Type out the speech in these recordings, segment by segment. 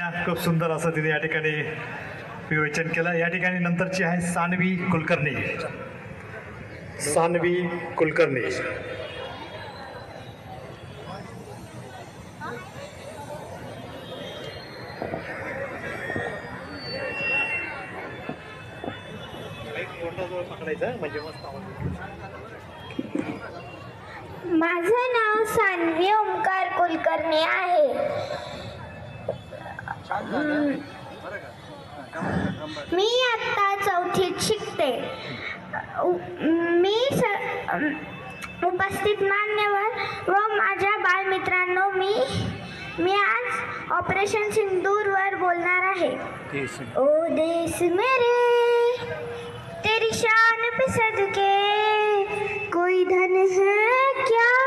खूप सुंदर असं तिने या ठिकाणी विवेचन केलं. या ठिकाणी नंतरची आहे सानवी कुलकर्णी. सानवी कुलकर्णी. माझं नाव सानवी ओंकार कुलकर्णी आहे. मी आत्ता चौथीत शिकते. उ- मी उपस्थित मान्यवर व माझ्या बालमित्रांनो मी मी आज ऑपरेशन सिंदूरवर बोलणार आहे. ओ देश मेरे तेरी शान पे सदके कोई धन है क्या?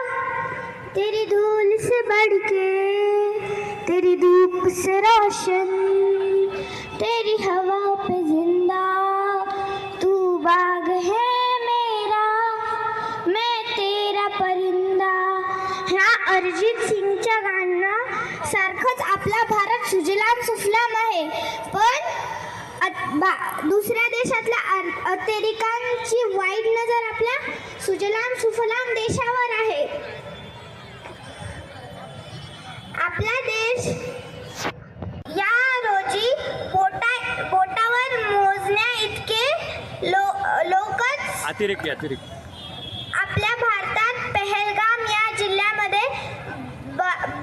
तेरी धूल से बढ़ के तेरी धूप से रोशन तेरी हवा पे जिंदा। तू बाग है मेरा मैं तेरा परिंदा। ह्या अरिजित सिंगच्या गाणं सारखंच आपला भारत सुजलाम सुफलाम आहे. पण बा- दुसऱ्या देशातल्या अर- अतिरेकांची वाईट नजर आपल्या सुजलाम सुफलाम देशावर आहे आपला देश या रोजी पोटा पोटावर मोजण्या इतके लो लोकच अतिरिक्त अतिरिक्त. आपल्या भारतात पहलगाम या जिल्ह्यामध्ये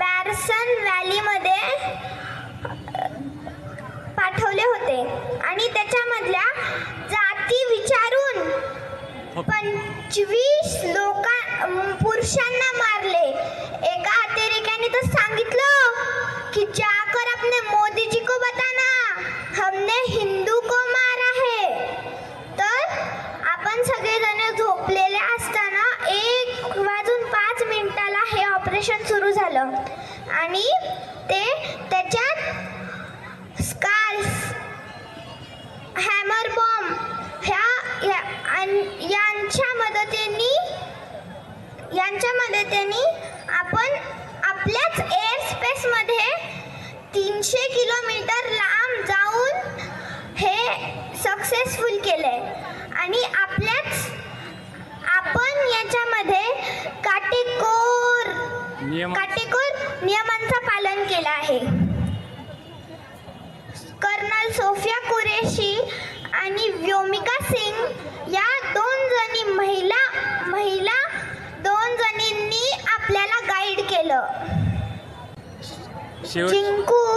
बॅरसन व्हॅलीमध्ये पाठवले होते. आणि त्याच्यामधल्या जाती विचारून पंचवीस लोका पुरुषांना मारले. तो तर सांगितलं की जाकर अपने मोदी जी को बताना। हमने हिंदू को मारा है। तर आपण सगळेजण झोपलेले असताना एक वाजून पाच मिनिटाला हे ऑपरेशन सुरू झालं. आणि ते त्याच्यात स्कार्स हॅमर बॉम्ब ह्या या- यांच्या मदतीने यांच्या मदतीने आपण आपल्याच एअर स्पेसमध्ये तीनशे किलोमीटर लांब जाऊन हे सक्सेसफुल केलंय. आणि आपल्याच आपण याच्यामध्ये काटेकोर नियम काटेकोर नियमांचं पालन केलं आहे. कर्नल सोफिया कुरेशी आणि व्योमिका सिंग या दोन जणी महिला महिला दोन जणींनी आपल्याला गाईड केलं. चिंकू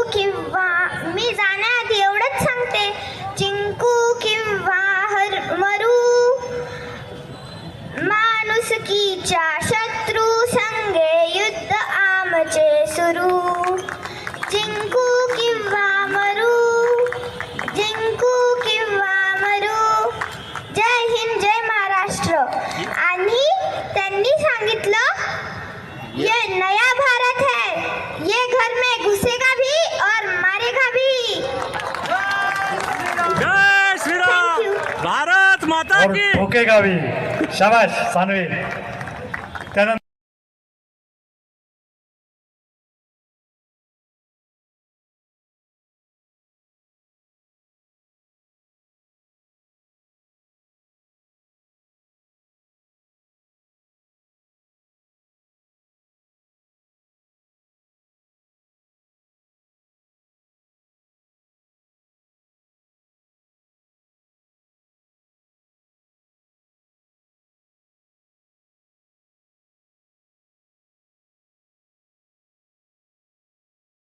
किंवा मी जाण्याआधी एवढंच सांगते. जिंकू किंवा हर मरू माणुसकीच्या शत्रू संगे युद्ध आमचे सुरू. जिंकू किंवा मरू जिंकू किंवा मरू. जय हिंद जय महाराष्ट्र. आणि त्यांनी सांगितलं ये नया भारत है ये घर में घुसेगा भी और मारेगा भी जय श्रीराम Thank you. भारत माता की। ठोके गावी शाबाश सानवी। त्यानंतर